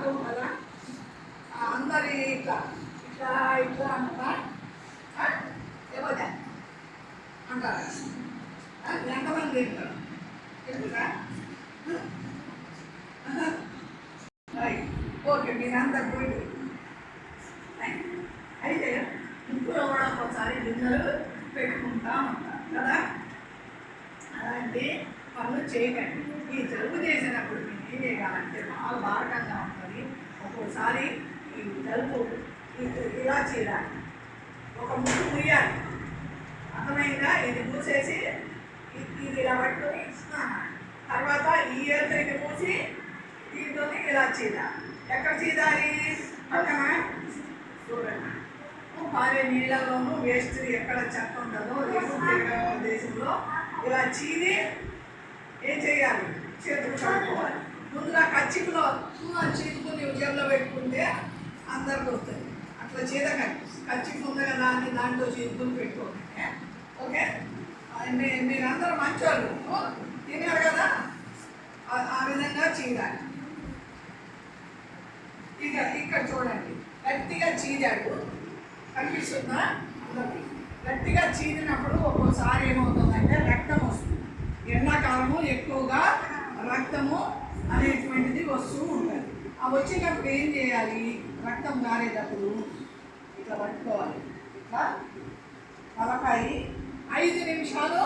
అర్థం కదా? అందరి ఇట్లా ఇట్లా ఇట్లా అంటారా? ఆ? అంటారా? ఎంతమంది తింటారు? తింటారా రైట్. ఓకే మీరంతా గుడ్ అయితే ఇంట్లో కూడా ఒకసారి డిన్నర్ పెట్టుకుంటా ఉంటారు కదా? అలాంటి పనులు చేయకండి. ఈ జలుబు చేసినప్పుడు మీరు ఏం చేయాలంటే బాగా బారకంగా ఉంటుంది ఒక్కోసారి ఈ తలుపు ఇలా చేయాలి ఒక ముక్కు ముయ్యాలి అర్థమైందా ఇది మూసేసి ఇది ఇలా పట్టుకొని ఇస్తున్నాను తర్వాత ఈ ఏళ్ళతో ఇది మూసి దీంతో ఇలా చేయాలి ఎక్కడ చేయాలి పక్కన చూడండి పారే నీళ్ళలోనూ వేస్ట్ ఎక్కడ చెత్త ఉండదో దేశంలో ఇలా చీని ఏం చేయాలి చేతులు కడుక్కోవాలి ముందుగా కచ్చిపులో చీదుకుని ఉద్యోగంలో పెట్టుకుంటే అందరికి వస్తుంది. అట్లా చీదకండి కచ్చిపు ఉంది కదా అని దాంట్లో చీదుకుని పెట్టుకోండి ఓకే? మీ- మీరందరూ మంచోళ్ళు. తిన్నారు కదా? ఆ- విధంగా చీదాలి ఇక ఇక్కడ చూడండి. గట్టిగా చీదాడు కనిపిస్తుందా? అందరికి. గట్టిగా చీదినప్పుడు ఒక్కోసారి ఏమవుతుందంటే రక్తం వస్తుంది ఎండాకాలము ఎక్కువగా రక్తము అనేటువంటిది వస్తూ వచ్చేటప్పుడు ఏం చేయాలి? రక్తం మారేటప్పుడు ఇట్లా పట్టుకోవాలి. ఇట్లా తలకాయ ఐదు నిమిషాలు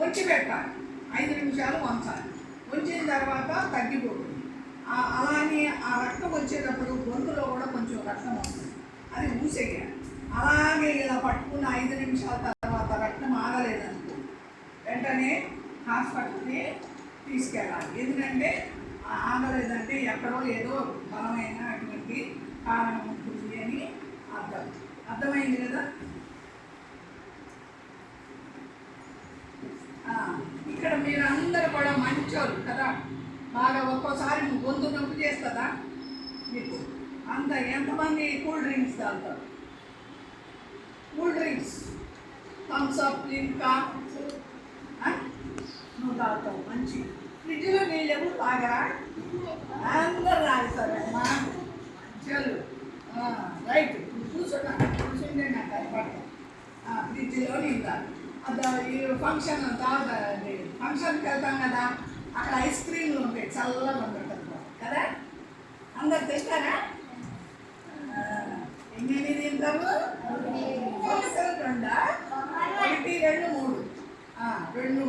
వంచి పెట్టాలి. ఐదు నిమిషాలు వంచాలి. వంచిన తర్వాత తగ్గిపోతుంది. అలానే ఆ రక్తం వచ్చేటప్పుడు గొంతులో కూడా కొంచెం రక్తం వస్తుంది. అది ఊసేయాలి అలాగే ఇలా పట్టుకున్న ఐదు నిమిషాల తర్వాత రక్తం ఆగలేదనుకో వెంటనే హాస్పిటల్కి తీసుకెళ్ళాలి. ఎందుకంటే ఆ లేదంటే ఎక్కడో ఏదో బలమైన అటువంటి కారణం ఉంటుంది అని అర్థం. అర్థమైంది కదా? ఇక్కడ మీరందరూ కూడా మంచోళ్ళు కదా? బాగా ఒక్కోసారి గొంతు నొప్పి చేస్తుందా? మీకు. అంత ఎంతమంది కూల్ డ్రింక్స్ తాగుతారు? Cool drinks. థమ్స్ అప్ ఇంకా నువ్వు తాగుతావు మంచి ఫ్రిడ్జ్లో నీళ్ళు తాగరా? అందరు తాగుతారమ్మా చెల్లు. రైట్. కూర్చున్నా కూర్చుంటే నాకు కనపడతాం ఫ్రిడ్జ్లో నీళ్ళు అది ఈ ఫంక్షన్ తాగుతుంది ఫంక్షన్కి వెళ్తాం కదా అక్కడ ఐస్ క్రీమ్లు ఉంటాయి చల్లగా ఉంటుంది కదా? అందరు తెస్తారా ఎన్ని తింటారు రెండా? ఒకటి రెండు మూడు. రెండు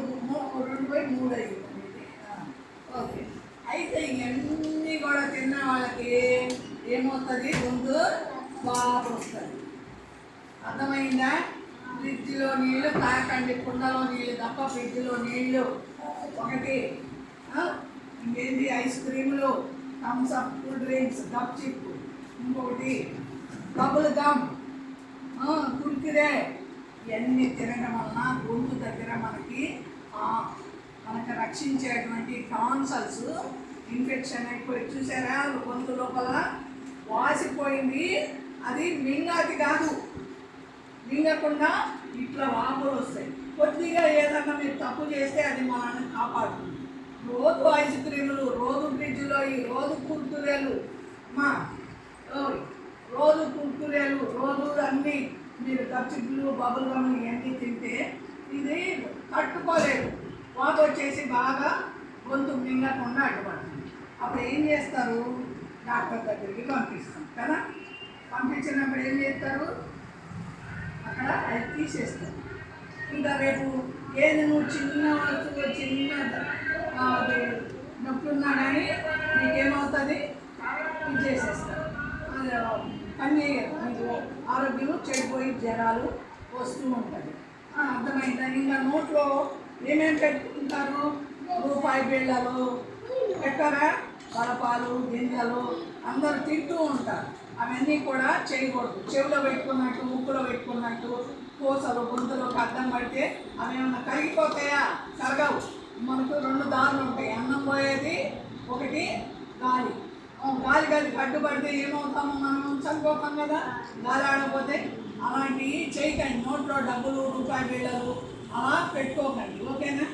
రెండు పోయి మూడు అయ్యింది. ఓకే అయితే ఇవన్నీ కూడా తిన్న వాళ్ళకి ఏమవుతుంది? ముందు బాగా వస్తుంది. అర్థమైందా? ఫ్రిడ్జ్లో నీళ్ళు తాకండి కుండలో నీళ్ళు తప్ప ఫ్రిడ్జ్లో నీళ్ళు ఒకటి. ఇంకేంటి? ఐస్ క్రీములు థమ్స్ అప్ కూల్ డ్రింక్స్ గప్ చిప్ ఇంకొకటి బబుల్ గమ్. ఆ, కుర్కిరే. ఇవన్నీ తినడం వలన గొంతు దగ్గర మనకి మనకు రక్షించేటువంటి టాన్సల్స్ ఇన్ఫెక్షన్ అయిపోయి చూసారా? గొంతు లోపల వాసిపోయింది. అది మింగాది కాదు. మింగకుండా ఇట్లా వాపులు వస్తాయి. కొద్దిగా ఏదన్నా మీరు తప్పు చేస్తే అది మనల్ని కాపాడుతుంది. రోజు ఐస్ క్రీములు రోజు ఫ్రిడ్జ్లో ఈ రోజు కుర్కురేలు. మా రోజు కుర్కురేలు రోజు అన్నీ మీరు గప్చిప్లు బబుల్ గమ్ ఇవన్నీ తింటే ఇది తట్టుకోలేదు. వాత వచ్చేసి బాగా గొంతు మింగకుండా అడ్డుపడుతుంది అప్పుడు ఏం చేస్తారు? డాక్టర్ దగ్గరికి పంపిస్తాం కదా? పంపించినప్పుడు ఏం చేస్తారు? అక్కడ అది తీసేస్తారు ఇంకా రేపు ఏది నువ్వు చిన్న వస్తువు చిన్న అది నొప్పి ఉన్నా కానీ నీకేమవుతుంది? ఇది చేసేస్తారు అది పని చేయదు మీకు ఆరోగ్యం చెడిపోయి జ్వరాలు వస్తూ ఉంటుంది ఆ, అర్థమైందా? ఇంకా నోట్లో ఏమేమి పెట్టుకుంటారు? రూపాయి బిళ్ళలు పెట్టారా? తలపాలు గింజలు అందరూ తింటూ ఉంటారు. అవన్నీ కూడా చేయకూడదు. చెవిలో పెట్టుకున్నట్టు ముక్కులో పెట్టుకున్నట్టు పూసలు గుంతలు అద్దం పడితే అవి ఏమన్నా కరిగిపోతాయా? కరగవు. మనకు రెండు దారులు ఉంటాయి. అన్నం పోయేది ఒకటి గాలి. గాలి గాలి కట్టుబడితే ఏమవుతామో మనం చనిపోతాం కదా. గాలి ఆడకపోతే అలాంటివి చేయకండి. నోట్లో డబ్బులు రూపాయి బిళ్ళలు అలా పెట్టుకోకండి. ఓకేనా?